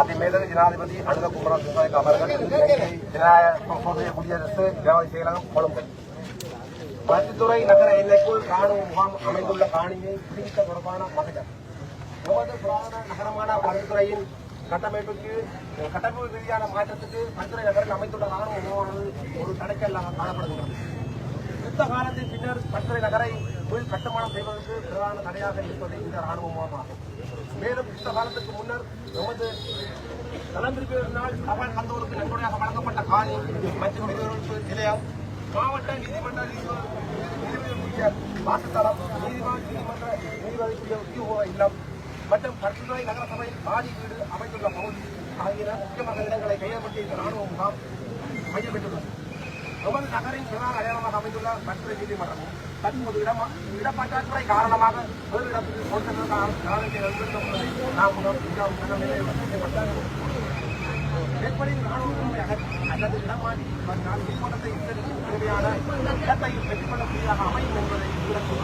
அதிமேதகு ஜனாதிபதி அனுர குமரன் விவசாய அவர்கள் ஜனநாயக சோதனை குடியரசு தேவாதி செயலகம் கொழும்பு. பருத்தித்துறை நகர எல்லைக்குள் ராணுவ முகாம் அமைந்துள்ள காணியை பிடித்த தொடர்பான மகஜர். நமது புராண நகரமான பருத்தித்துறையின் கட்டமைப்புக்கு கட்டமைப்பு ரீதியான மாற்றத்துக்கு பருத்தித்துறை நகரில் அமைந்துள்ள ராணுவ முகாமானது ஒரு தடைக்கல்லாக காணப்படுகின்றது. யுத்த காலத்தின் பின்னர் பருத்தித்துறை நகரை தொழில் கட்டுமானம் செய்வதற்கு பிரதான தடையாக இருப்பது இந்த ராணுவ முகாமாகும். மேலும் யுத்த காலத்துக்கு முன்னர் நமது நலம்பிரிப்பினால் தபால் கந்தோருக்கு நன்கொடையாக வழங்கப்பட்ட காணி மற்றும் விநியோகிப்பு நிலையம் மாவட்ட நீதிமன்ற நீதிபதி நீதிபதி வாக்குத்தளம் நீதிமன்ற நீதிபதிக்குரிய இல்லம். மற்றும் பட்டுத்துறை நகர சபையில் பாதி வீடு அமைந்துள்ள பகுதி ஆகிய முக்கியமான இடங்களை கையகப்படுத்திய இந்த ராணுவ முகாம் மையம் பெற்றுள்ளது ஒவ்வொரு நகரின் பிரதான அடையாளமாக அமைந்துள்ள பருத்தித்துறை நீதிமன்றமும் தற்போது இடமா இடப்பற்றாக்குறை காரணமாக வேறு இடத்துக்கு கொடுத்ததற்கான காரணத்தை நிறுத்தப்படுவதை நாம் முதல் மேற்படி ராணுவ அல்லது இடமாற்றி வந்தால் நீதிமன்றத்தை இத்தனைக்கும் தேவையான இடத்தை பெற்றுக்கொள்ளக்கூடியதாக அமையும் என்பதை இதற்கு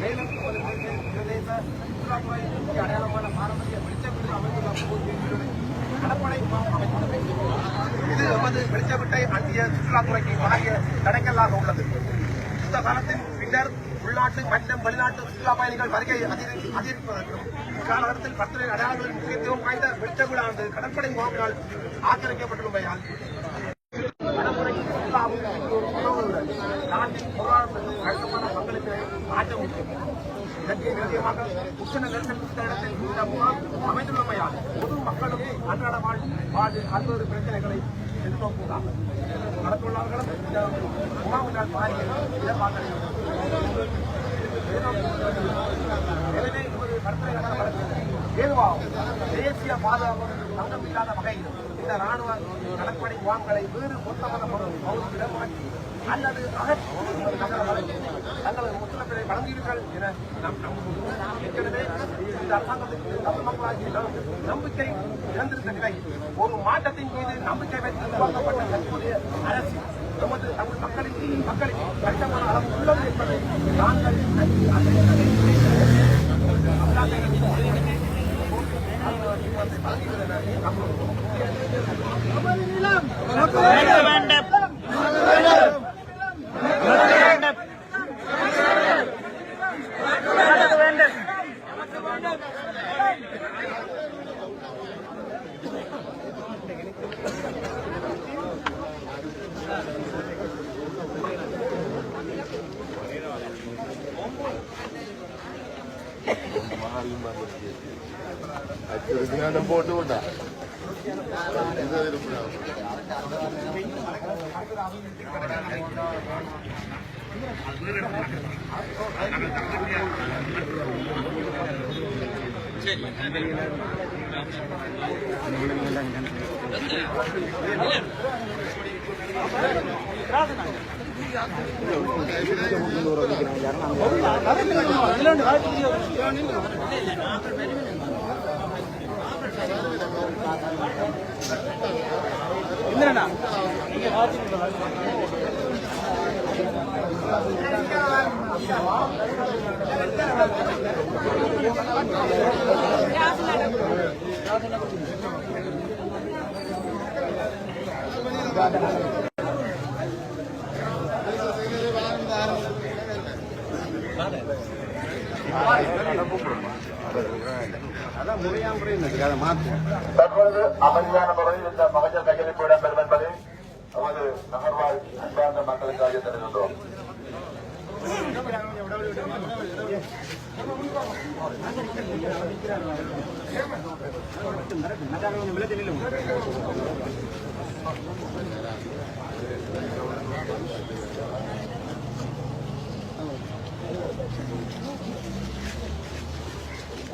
மேலும் ஒரு பிரதேச சுற்றுலாத்துறை முக்கிய அடையாளமான பாரம்பரிய வெளிச்சவிட்டு அமைந்துள்ள பகுதிகளில் கடற்படை முகாம் அமைத்துள்ளது இது எமது வெளிச்சவிட்டை அண்டிய சுற்றுலாத்துறைக்கு பாரிய தடைக்கல்லாக உள்ளது. இந்த காலத்தின் பின்னர் உள்நாட்டு மற்றும் வெளிநாட்டு சுற்றுலா பயணிகள் வருகை அதிகரிப்பதற்கும் இக்காலகட்டத்தில் பத்திரை அடையாளங்களின் முக்கியத்துவம் வாய்ந்த வெளிச்சவிழாண்டு கடற்படை முகாமினால் ஆக்கிரமிக்கப்பட்டுள்ளமையால். நடைமுறை நாட்டின் பொருளாதாரத்திற்கு கணிசமான பங்களிப்பினை மாற்ற முடியும் இதற்கு நிச்சயமாக உச்சன நெருக்கடி மிக்க இந்த முகாம் அமைந்துள்ளமையால் பொது மக்களுக்கு அன்றாட வாழ் வாழ்வில் அறுபது பிரச்சனைகளை எதிர்நோக்குகிறார்கள் நடத்துள்ளார்களும் இந்த முகாமினால் பாரிய எனவே ஒரு கற்பனை வழக்கு ஏதுவாகும் தேசிய பாதுகாப்பு தங்கம் இல்லாத வகையில் இந்த ராணுவ கடற்படை முகாம்களை வேறு பொருத்தமான பகுதி இடமாற்றி அல்லது தங்களது ஒத்துழைப்பை வழங்குவீர்கள் என நாம் நம்புகிறோம் ஏற்கனவே இந்த அரசாங்கத்துக்கு தமிழ் மக்களாகிய நம்பிக்கை இழந்திருந்த நிலை ஒரு மாற்றத்தின் மீது நம்பிக்கை வைத்து உருவாக்கப்பட்ட தற்போதைய அரசு நமது தமிழ் மக்களுக்கு மக்களுக்கு கட்டமான அளவு உள்ளது என்பதை நாங்கள் மாறியும் வந்துச்சு போட்டு விட்டா சரி இந்திரனா? நீங்க பாத்துக்கிட்டு அதான் முறையா முறைன்னு அதை மாற்றுவோம் தற்பொழுது அமைதியான முறையில் இந்த மகஜர் கையளிப்பு இடம்பெறும் என்பதை நமது நகர்வாழ் அன்பார்ந்த மக்களுக்காக தெரிவித்தோம்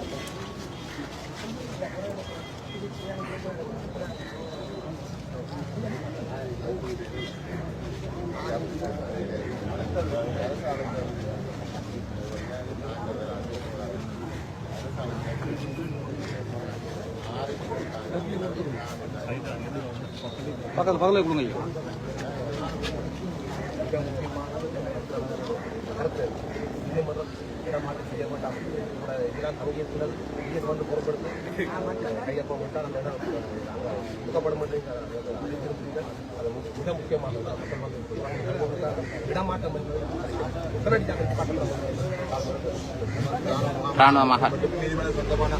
Thank you. Pakai pakai belum ya. இடமாற்றம் செய்ய வேண்டாம் கூட ஈரான் தங்கியிருக்கிறது இந்தியன் வந்து பொறுப்படுத்தி கையொப்பம் விட்டால் அந்த இடம் என்று அறிவித்திருக்கிறீர்கள். அது மிக- மிக முக்கியமானது. மக்கள் வந்து கையொப்பம் விட்டால் இடமாற்றம் ராணுவமாக. சொந்தமான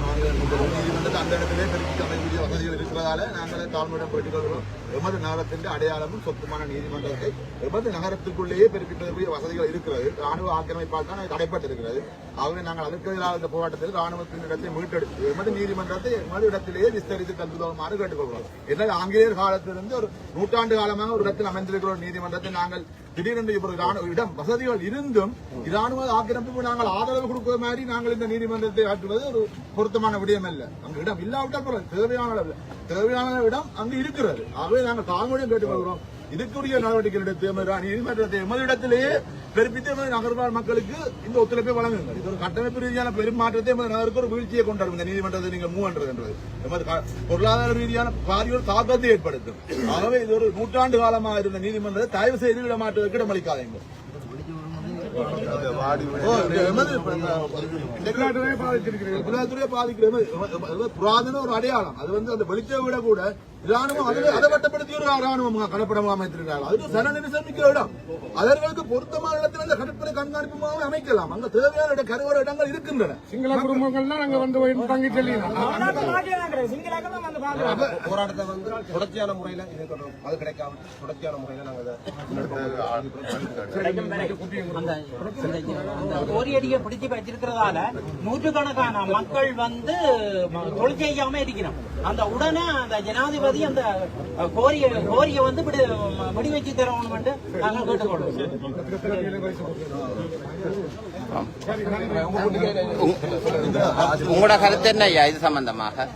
அந்த இடத்திலே பெருக்கி அமைக்கூடிய இருக்கிறதால நாங்கள் போயிட்டு வருகிறோம் எமது நகரத்தின் அடையாளமும் சொத்துமான நீதிமன்றத்தை எமது நகரத்துக்குள்ளேயே பெருக்கிட்டதற்குரிய வசதிகள் இருக்கிறது. ராணுவ ஆக்கிரமிப்பால் தான் அது தடைப்பட்டிருக்கிறது. ஆகவே நாங்கள் அதற்கு எதிராக இந்த போராட்டத்தில் ராணுவத்தின் இடத்தை மீட்டெடுத்து எமது நீதிமன்றத்தை எமது இடத்திலேயே விஸ்தரித்து தந்துள்ளோமாறு கேட்டுக்கொள்கிறோம். என்ன ஆங்கிலேயர் காலத்திலிருந்து ஒரு நூற்றாண்டு காலமாக ஒரு இடத்தில் அமைந்திருக்கிற ஒரு நீதிமன்றத்தை நாங்கள் திடீரென்று இப்பொரு இடம் வசதிகள் இருந்தும் இராணுவ ஆக்கிரமிப்பு நாங்கள் ஆதரவு கொடுக்கிற மாதிரி நாங்கள் இந்த நீதிமன்றத்தை ஆற்றுவது ஒரு பொருத்தமான விடயம் அல்ல அங்கு இடம் இல்லாவிட்டால் தேவையான தேவையான இடம் அங்கு இருக்கிறது. ஆகவே நாங்கள் தாழ்மொழியும் கேட்டுக்கொள்கிறோம். இதுக்குரிய நடவடிக்கை எடுத்து எமது நீதிமன்றத்தை எமது இடத்திலேயே பெருப்பித்து எமது நகர்வாழ் மக்களுக்கு இந்த ஒத்துழைப்பை வழங்குங்கள். இது ஒரு கட்டமைப்பு ரீதியான பெருமாற்றத்தை எமது நகருக்கு ஒரு வீழ்ச்சியை கொண்டாடும் இந்த நீதிமன்றத்தை நீங்கள் மூவ் என்றது எமது பொருளாதார ரீதியான பாரிய ஒரு தாக்கத்தை ஏற்படுத்தும். ஆகவே இது ஒரு நூற்றாண்டு காலமாக இருந்த நீதிமன்றத்தை தயவு செய்து இடமாற்றுவதற்கு இடமளிக்காதீங்க பாதிக்கிறது. புராதன ஒரு அடையாளம் அது வந்து அந்த வெளிச்ச விட கூட ராணுவம் அதில் அதை வட்டப்படுத்தி ஒரு ராணுவம் கலப்படம் அமைத்திருக்கிறார்கள். அது சன நெரிசல் இடம். அதற்கு பொருத்தமான இடத்தில் அந்த கடற்படை கண்காணிப்பு முகாமை அமைக்கலாம். அங்க தேவையான இட கருவற இடங்கள் இருக்கின்றன. சிங்கள குடும்பங்கள்லாம் நாங்க வந்து போய் தங்கி செல்லிடலாம். போராட்டத்தை வந்து தொடர்ச்சியான முறையில இது கொண்டு- அது கிடைக்காம தொடர்ச்சியான முறையில நாங்க இதை அந்த அந்த கோரியடியை பிடிச்சு வச்சிருக்கிறதால நூற்றுக்கணக்கான மக்கள் வந்து தொழில் செய்யாம இருக்கிறோம். அந்த உடனே அந்த ஜனாதிபதி அந்த கோரிய கோரிய வந்து விடு விடி வச்சு தரணும் என்று நாங்கள் கேட்டுக்கொள்வோம். உங்களோட கருத்து என்ன ஐயா? இது சம்பந்தமாக.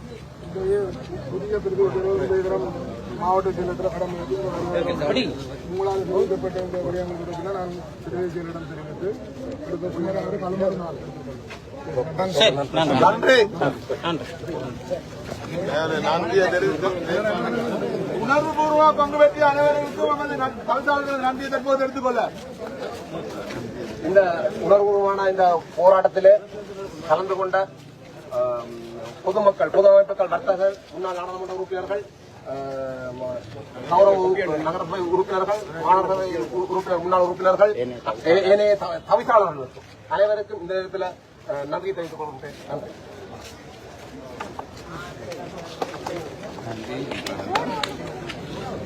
மாவட்ட செயலத்தில் கடமை உங்களால் நோக்கப்பட்ட இந்த விடயங்கள் குறித்து நான் சிறுவை செயலிடம் தெரிவித்து அடுத்த பின்னர் அவர் கலந்து நாள் நன்றி நன்றி. நன்றி. நன்றியை தெரிவித்து உணர்வுபூர்வ பங்கு பெற்றிய அனைவருக்கும் நமது பரிசாளர்கள் நன்றியை தற்போது எடுத்துக்கொள்ள இந்த உணர்வுபூர்வமான இந்த போராட்டத்திலே கலந்து கொண்ட பொதுமக்கள் பொது அமைப்புகள் வர்த்தகர்கள் முன்னாள் நாடாளுமன்ற உறுப்பினர்கள் கௌரவ உறு- நகரசபை உறுப்பினர்கள் மாநகரசபை உறு- உறுப்பினர் முன்னாள் உறுப்பினர்கள் ஏ- ஏனைய த- அனைவருக்கும் இந்த இடத்துல அஹ், நன்றி தெரிவித்துக் கொள்கிறேன் நன்றி.